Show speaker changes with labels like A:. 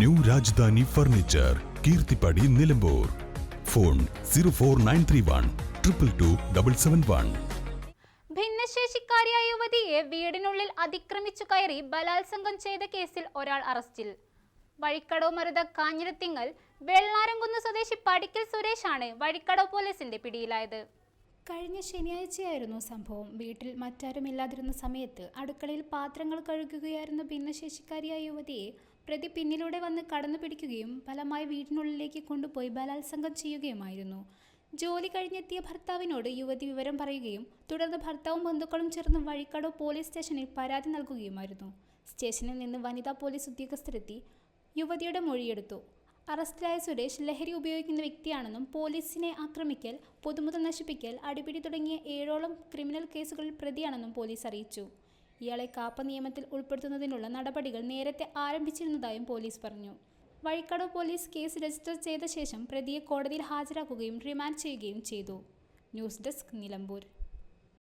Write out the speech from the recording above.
A: New Rajadhani furniture Keerthippadi Nilambur. Phone zero four nine three one triple two double seven one.
B: ഭിന്നശേഷിക്കാരിയായ യുവതിയെ വീടിനുള്ളിൽ അതിക്രമിച്ചു കയറി ബലാത്സംഗം ചെയ്ത കേസിൽ ഒരാൾ അറസ്റ്റിൽ. വഴിക്കടവ് മരുത കാഞ്ഞിരത്തിങ്ങൽ വെള്ളാരംകുന്ന് സ്വദേശി പടിക്കൽ സുരേഷാണ് വഴിക്കടവ് പോലീസിന്റെ പിടിയിലായത്.
C: കഴിഞ്ഞ ശനിയാഴ്ചയായിരുന്നു സംഭവം. വീട്ടിൽ മറ്റാരുമില്ലാതിരുന്ന സമയത്ത് അടുക്കളയിൽ പാത്രങ്ങൾ കഴുകുകയായിരുന്ന ഭിന്നശേഷിക്കാരിയായ യുവതിയെ പ്രതി പിന്നിലൂടെ വന്ന് കടന്നു പിടിക്കുകയും ഫലമായി വീടിനുള്ളിലേക്ക് കൊണ്ടുപോയി ബലാത്സംഗം ചെയ്യുകയുമായിരുന്നു. ജോലി കഴിഞ്ഞെത്തിയ ഭർത്താവിനോട് യുവതി വിവരം പറയുകയും തുടർന്ന് ഭർത്താവും ബന്ധുക്കളും ചേർന്ന് വഴിക്കടവ് പോലീസ് സ്റ്റേഷനിൽ പരാതി നൽകുകയുമായിരുന്നു. സ്റ്റേഷനിൽ നിന്ന് വനിതാ പോലീസ് ഉദ്യോഗസ്ഥരെത്തി യുവതിയുടെ മൊഴിയെടുത്തു. അറസ്റ്റിലായ സുരേഷ് ലഹരി ഉപയോഗിക്കുന്ന വ്യക്തിയാണെന്നും പോലീസിനെ ആക്രമിക്കൽ പൊതുമുതൽ നശിപ്പിക്കൽ അടിപിടി തുടങ്ങിയ ഏഴോളം ക്രിമിനൽ കേസുകളിൽ പ്രതിയാണെന്നും പോലീസ് അറിയിച്ചു. ഇയാളെ കാപ്പ നിയമത്തിൽ ഉൾപ്പെടുത്തുന്നതിനുള്ള നടപടികൾ നേരത്തെ ആരംഭിച്ചിരുന്നതായും പോലീസ് പറഞ്ഞു. വഴിക്കടവ് പോലീസ് കേസ് രജിസ്റ്റർ ചെയ്ത ശേഷം പ്രതിയെ കോടതിയിൽ ഹാജരാക്കുകയും റിമാൻഡ് ചെയ്യുകയും ചെയ്തു. News desk Nilambur.